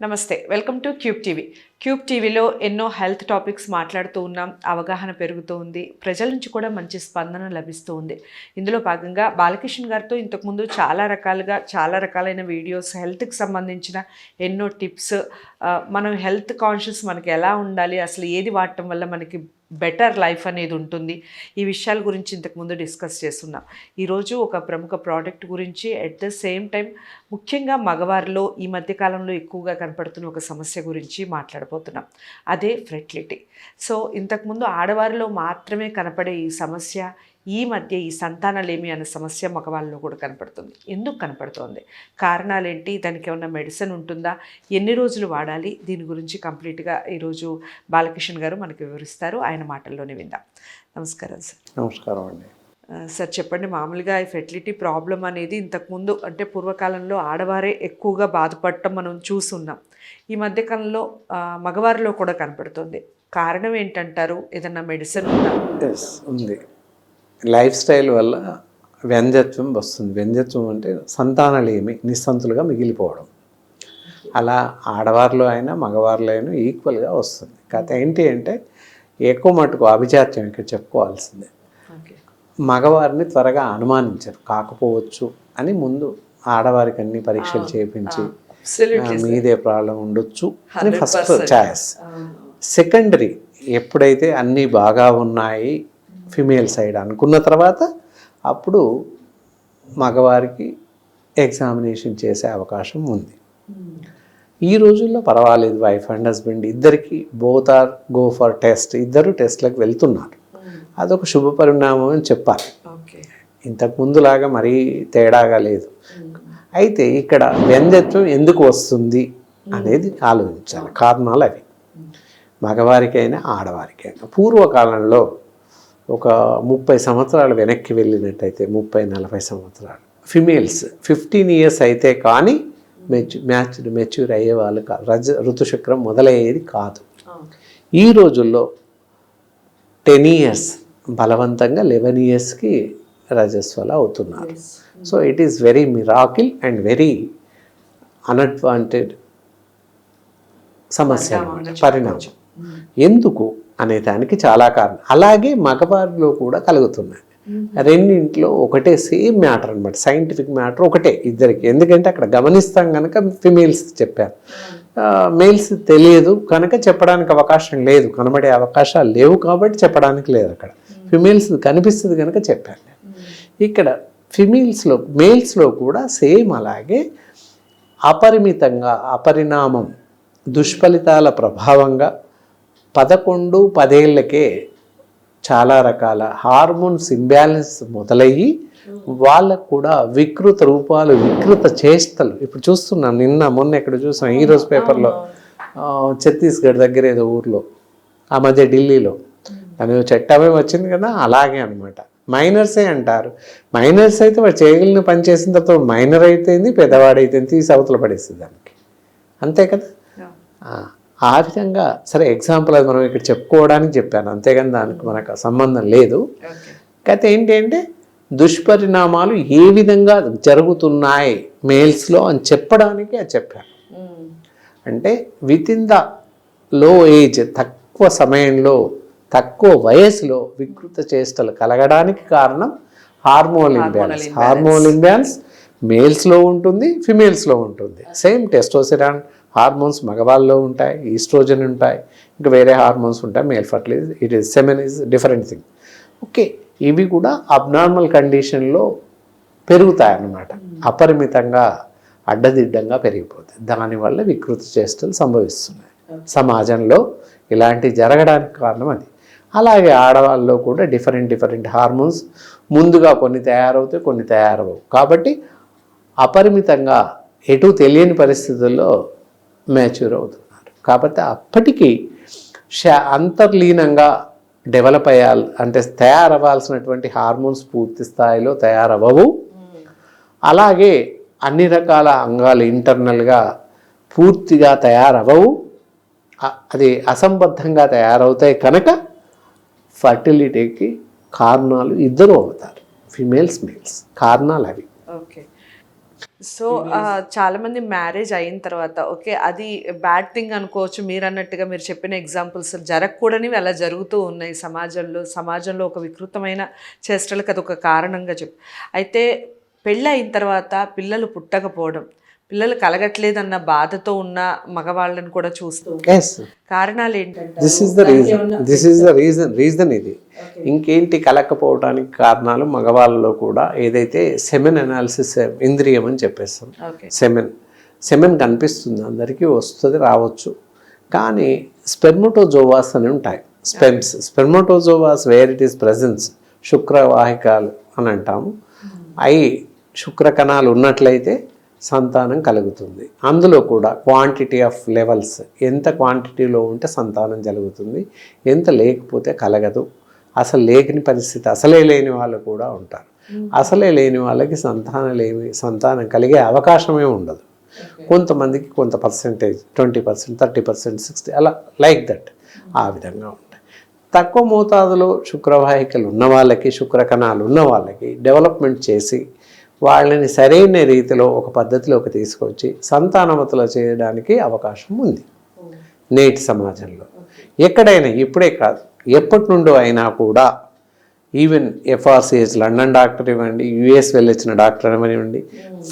నమస్తే welcome to Cube TV. Cube టీవీలో ఎన్నో హెల్త్ టాపిక్స్ మాట్లాడుతూ ఉన్నాం అవగాహన పెరుగుతూ ఉంది ప్రజల నుంచి కూడా మంచి స్పందన లభిస్తూ ఉంది. ఇందులో భాగంగా బాలకృష్ణ గారితో ఇంతకుముందు చాలా రకాలుగా చాలా రకాలైన వీడియోస్ హెల్త్కి సంబంధించిన ఎన్నో టిప్స్ మనం హెల్త్ కాన్షియస్ మనకి ఎలా ఉండాలి అసలు ఏది వాడటం వల్ల మనకి బెటర్ లైఫ్ అనేది ఉంటుంది. ఈ విషయాల గురించి ఇంతకుముందు డిస్కస్ చేస్తున్నాం. ఈరోజు ఒక ప్రముఖ ప్రోడక్ట్ గురించి అట్ ద సేమ్ టైం ముఖ్యంగా మగవారిలో ఈ మధ్యకాలంలో ఎక్కువగా కనపడుతున్న ఒక సమస్య గురించి మాట్లాడబోతున్నాం. అదే ఫెర్టిలిటీ సో ఇంతకుముందు ఆడవారిలో మాత్రమే కనపడే ఈ సమస్య ఈ మధ్య ఈ సంతానలేమి అనే సమస్య మగవాళ్ళలో కూడా కనపడుతుంది. ఎందుకు కనపడుతోంది? కారణాలేంటి? దానికి ఏమన్నా మెడిసిన్ ఉంటుందా? ఎన్ని రోజులు వాడాలి? దీని గురించి కంప్లీట్గా ఈరోజు బాలకృష్ణ గారు మనకి వివరిస్తారు. ఆయన మాటల్లోనే విందాం. నమస్కారం సార్. నమస్కారం అండి. సార్ చెప్పండి. మామూలుగా ఈ ఫెర్టిలిటీ ప్రాబ్లం అనేది ఇంతకుముందు అంటే పూర్వకాలంలో ఆడవారే ఎక్కువగా బాధపడటం మనం చూస్తున్నాం ఈ మధ్యకాలంలో మగవారిలో కూడా కనపడుతుంది. కారణం ఏంటంటారు? ఏదన్నా మెడిసిన్ ఉందా? ఉంది. లైఫ్ స్టైల్ వల్ల వ్యంజత్వం వస్తుంది. వ్యంజత్వం అంటే సంతానలేమి నిస్సంతులుగా మిగిలిపోవడం. అలా ఆడవారిలో అయినా మగవారిలో అయినా ఈక్వల్గా వస్తుంది. కథ ఏంటి అంటే ఎక్కువ మటుకు అభిజాత్యం ఇక్కడ చెప్పుకోవాల్సిందే. మగవారిని త్వరగా అనుమానించరు. కాకపోవచ్చు అని ముందు ఆడవారికి అన్ని పరీక్షలు చేయించి మీదే ప్రాబ్లం ఉండొచ్చు అని ఫస్ట్ ఛాయిస్ సెకండరీ ఎప్పుడైతే అన్నీ బాగా ఉన్నాయి ఫిమేల్ సైడ్ అనుకున్న తర్వాత అప్పుడు మగవారికి ఎగ్జామినేషన్ చేసే అవకాశం ఉంది. ఈ రోజుల్లో పర్వాలేదు వైఫ్ అండ్ హస్బెండ్ ఇద్దరికి both are go for test ఇద్దరు టెస్ట్లకు వెళ్తున్నారు. అదొక శుభ పరిణామం అని చెప్పాలి. ఓకే. ఇంతకు ముందులాగా మరీ తేడాగా లేదు. అయితే ఇక్కడ వ్యంజత్వం ఎందుకు వస్తుంది అనేది ఆలోచించాలి. కారణాలు అవి. మగవారికైనా ఆడవారికైనా. పూర్వకాలంలో ఒక ముప్పై సంవత్సరాలు వెనక్కి వెళ్ళినట్టయితే ముప్పై నలభై సంవత్సరాలు. ఫిమేల్స్ ఫిఫ్టీన్ ఇయర్స్ అయితే కానీ మెచ్యూ మ్యాచ్ మెచ్యూర్ అయ్యే వాళ్ళు కాదు. రజ ఋతుచక్రం మొదలయ్యేది కాదు. ఈ రోజుల్లో టెన్ ఇయర్స్ బలవంతంగా లెవెన్ ఇయర్స్కి రజస్వల అవుతున్నారు. So it is very miracle and very unwanted సమస్య పరిణామం. ఎందుకు? అనే దానికి చాలా కారణం. అలాగే మగవారిలో కూడా కలుగుతున్నాయి. రెండింట్లో ఒకటే సేమ్ మ్యాటర్ అనమాట సైంటిఫిక్ మ్యాటర్ ఒకటే ఇద్దరికి. ఎందుకంటే అక్కడ గమనిస్తాం కనుక ఫిమేల్స్ చెప్పారు. మేల్స్ తెలియదు కనుక చెప్పడానికి అవకాశం లేదు. కనబడే అవకాశాలు లేవు కాబట్టి చెప్పడానికి లేదు అక్కడ. ఫిమేల్స్ కనిపిస్తుంది కనుక చెప్పాను నేను. ఇక్కడ ఫిమేల్స్లో మేల్స్లో కూడా సేమ్ అలాగే అపరిమితంగా అపరిణామం దుష్ఫలితాల ప్రభావంగా పదకొండు పదేళ్ళకే చాలా రకాల హార్మోన్స్ ఇంబ్యాలెన్స్ మొదలయ్యి వాళ్ళకు కూడా వికృత రూపాలు వికృత చేష్టలు. ఇప్పుడు చూస్తున్నాం నిన్న మొన్న ఎక్కడ చూసాం ఈ రోజు పేపర్లో ఛత్తీస్గఢ్ దగ్గర ఏదో ఊర్లో ఆ మధ్య ఢిల్లీలో. దాని చట్టమే వచ్చింది కదా అలాగే అనమాట మైనర్సే అంటారు. మైనర్స్ అయితే వాడు చేయగలిగిన పని చేసిన తర్వాత మైనర్ అయితేంది పెద్దవాడైతే తీసి అవతల పడేస్తుంది దానికి. అంతే కదా? ఆ, విధంగా సరే ఎగ్జాంపుల్ అది మనం ఇక్కడ చెప్పుకోవడానికి చెప్పాను. అంతేగాని దానికి మనకు సంబంధం లేదు. ఓకే. కథ ఏంటి అంటే దుష్పరిణామాలు ఏ విధంగా జరుగుతున్నాయి మేల్స్లో అని చెప్పడానికి అది చెప్పాను. అంటే with in the low age తక్కువ సమయంలో తక్కువ వయసులో వికృత చేష్టలు కలగడానికి కారణం హార్మోన్ ఇంబ్యాలెన్స్ హార్మోన్ ఇంబ్యాలెన్స్ మేల్స్లో ఉంటుంది ఫిమేల్స్లో ఉంటుంది. సేమ్ టెస్టోసిరాన్ హార్మోన్స్ మగవాళ్ళలో ఉంటాయి ఈస్ట్రోజన్ ఉంటాయి ఇంకా వేరే హార్మోన్స్ ఉంటాయి male fertilise it is semen is different thing okay ఇవి కూడా అబ్నార్మల్ కండిషన్లో పెరుగుతాయి అన్నమాట అపరిమితంగా అడ్డదిడ్డంగా పెరిగిపోతాయి. దానివల్ల వికృత చేష్టలు సంభవిస్తున్నాయి. సమాజంలో ఇలాంటి జరగడానికి కారణం అది. అలాగే ఆడవాళ్ళలో కూడా డిఫరెంట్ డిఫరెంట్ హార్మోన్స్ ముందుగా కొన్ని తయారవుతాయి కొన్ని తయారవవు. కాబట్టి అపరిమితంగా ఎటు తెలియని పరిస్థితుల్లో మ్యాచ్యూర్ అవుతున్నారు. కాబట్టి అప్పటికి శా అంతర్లీనంగా డెవలప్ అయ్యాలి అంటే తయారవ్వాల్సినటువంటి హార్మోన్స్ పూర్తి స్థాయిలో తయారవ్వవు. అలాగే అన్ని రకాల అంగాలు ఇంటర్నల్గా పూర్తిగా తయారవ్వవు. అది అసంబద్ధంగా తయారవుతాయి కనుక ఫర్టిలిటీకి కారణాలు ఇద్దరు అవుతారు. ఫిమేల్స్ మేల్స్ కారణాలు అవి. ఓకే. సో చాలా మంది మ్యారేజ్ అయిన తర్వాత ఓకే అది బ్యాడ్ థింగ్ అనుకోవచ్చు మీరు అన్నట్టుగా మీరు చెప్పిన ఎగ్జాంపుల్స్ జరగకూడనివి అలా జరుగుతూ ఉన్నాయి సమాజంలో సమాజంలో ఒక వికృతమైన చేష్టలకు అది ఒక కారణంగా చెప్పు. అయితే పెళ్ళి అయిన తర్వాత పిల్లలు పుట్టకపోవడం పిల్లలు కలగట్లేదన్న బాధతో ఉన్న మగవాళ్ళని కూడా చూస్తూ కారణాలు ఏంటంటే this is the reason this is the reason reason ఇది. ఇంకేంటి కలకపోవడానికి కారణాలు? మగవాళ్ళలో కూడా ఏదైతే సెమెన్ అనాలిసిస్ ఇంద్రియం అని చెప్పేస్తాం. సెమెన్. సెమెన్ కనిపిస్తుంది అందరికీ వస్తుంది రావచ్చు. కానీ స్పెర్మోటోజోవాస్ అని ఉంటాయి. Sperms spermatozoas where it is presence శుక్రవాహికాలు అని అంటాము. అవి శుక్ర కణాలు ఉన్నట్లయితే సంతానం కలుగుతుంది. అందులో కూడా క్వాంటిటీ ఆఫ్ లెవెల్స్ ఎంత క్వాంటిటీలో ఉంటే సంతానం జరుగుతుంది. ఎంత లేకపోతే కలగదు. అసలు లేని పరిస్థితి అసలే లేని వాళ్ళు కూడా ఉంటారు. అసలే లేని వాళ్ళకి సంతానం లేని సంతానం కలిగే అవకాశమే ఉండదు. కొంతమందికి కొంత percentage twenty percent thirty percent sixty అలా లైక్ దట్ ఆ విధంగా ఉంటాయి. తక్కువ మోతాదులో శుక్రవాహికలు ఉన్న వాళ్ళకి శుక్రకణాలు ఉన్న వాళ్ళకి డెవలప్మెంట్ చేసి వాళ్ళని సరైన రీతిలో ఒక పద్ధతిలోకి తీసుకొచ్చి సంతానవతలు చేయడానికి అవకాశం ఉంది. నేటి సమాజంలో. ఎక్కడైనా ఇప్పుడే కాదు. ఎప్పటి నుండో అయినా కూడా ఈవెన్ ఎఫ్ఆర్సిహెచ్ లండన్ డాక్టర్ ఇవ్వండి యుఎస్ వెళ్ళొచ్చిన డాక్టర్ ఇవ్వండి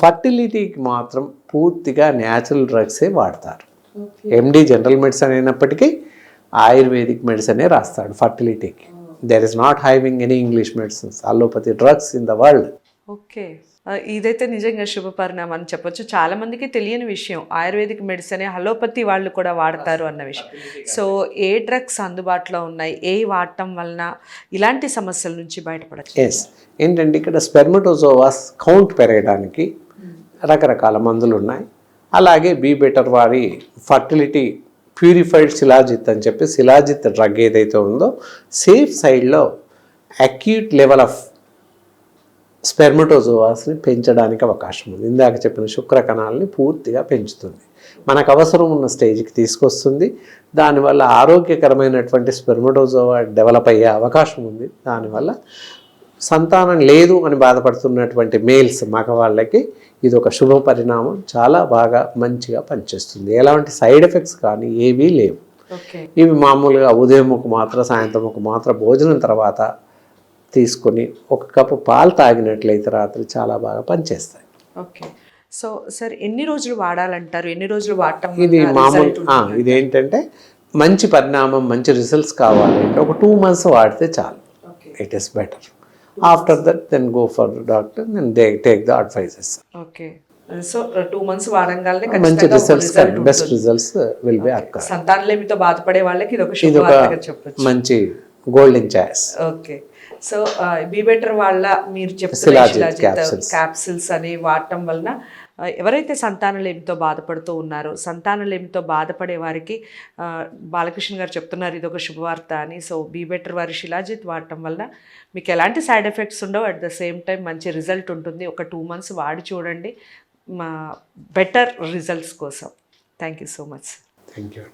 ఫర్టిలిటీకి మాత్రం పూర్తిగా న్యాచురల్ డ్రగ్సే వాడతారు. ఎండి జనరల్ మెడిసిన్ అయినప్పటికీ ఆయుర్వేదిక్ మెడిసినే రాస్తాడు ఫర్టిలిటీకి there is not having any English medicines allopathy drugs in the world okay ఇదైతే నిజంగా శుభ పరిణామం అని చెప్పొచ్చు. చాలా మందికి తెలియని విషయం ఆయుర్వేదిక్ మెడిసిన్ హలోపతి వాళ్ళు కూడా వాడతారు అన్న విషయం. సో ఏ డ్రగ్స్ అందుబాటులో ఉన్నాయి? ఏ వాడటం వలన ఇలాంటి సమస్యల నుంచి బయటపడచ్చు? ఎస్ ఏంటంటే ఇక్కడ స్పెర్మటోజోవాస్ కౌంట్ పెరగడానికి రకరకాల మందులు ఉన్నాయి. అలాగే బీ బెటర్ వారి ఫర్టిలిటీ ప్యూరిఫైడ్ శిలాజిత్ అని చెప్పి శిలాజిత్ డ్రగ్ ఏదైతే ఉందో సేఫ్ సైడ్లో అక్యూట్ లెవెల్ ఆఫ్ స్పెర్మటోజోవాస్ని పెంచడానికి అవకాశం ఉంది. ఇందాక చెప్పిన శుక్ర కణాలని పూర్తిగా పెంచుతుంది. మనకు అవసరం ఉన్న స్టేజ్కి తీసుకొస్తుంది. దానివల్ల ఆరోగ్యకరమైనటువంటి స్పెర్మటోజోవా డెవలప్ అయ్యే అవకాశం ఉంది. దానివల్ల సంతానం లేదు అని బాధపడుతున్నటువంటి మేల్స్ మగవాళ్ళకి ఇది ఒక శుభ పరిణామం. చాలా బాగా మంచిగా పనిచేస్తుంది. ఎలాంటి సైడ్ ఎఫెక్ట్స్ కానీ ఏవీ లేవు. ఇవి మామూలుగా ఉదయం ఒక మాత్ర సాయంత్రం ఒక మాత్ర భోజనం తర్వాత తీసుకొని ఒక కప్పు పాలు తాగినట్లయితే రాత్రి చాలా బాగా పనిచేస్తాయి. ఓకే. సో సార్ ఎన్ని రోజులు వాడాలంటారు? ఎన్ని రోజులు వాడటం ఇది మామూలు? ఇదేంటంటే మంచి పరిణామం మంచి రిజల్ట్స్ కావాలి అంటే ఒక టూ మంత్స్ వాడితే చాలు. It is better after that then go for doctor then they take the advises okay. So two months వాడంగానే మంచి results best. Results will be సంతానలేమితో బాధపడే వాళ్ళకి ఇది ఒక మంచి golden choice okay. So be better వాళ్ళ మీరు capsules. క్యాప్సిల్స్ అని వాడటం వలన ఆ, ఎవరైతే సంతానలేమితో బాధపడుతూ ఉన్నారో సంతానలేమితో బాధపడే వారికి ఆ, బాలకృష్ణ గారు చెప్తున్నారు ఇది ఒక శుభవార్త అని. సో బీ బెటర్ వారి శిలాజిత్ వాడటం వలన మీకు ఎలాంటి సైడ్ ఎఫెక్ట్స్ ఉండవు. అట్ ద సేమ్ టైం మంచి రిజల్ట్ ఉంటుంది. ఒక టూ మంత్స్ వాడి చూడండి. మా బెటర్ రిజల్ట్స్ కోసం. Thank you so much thank you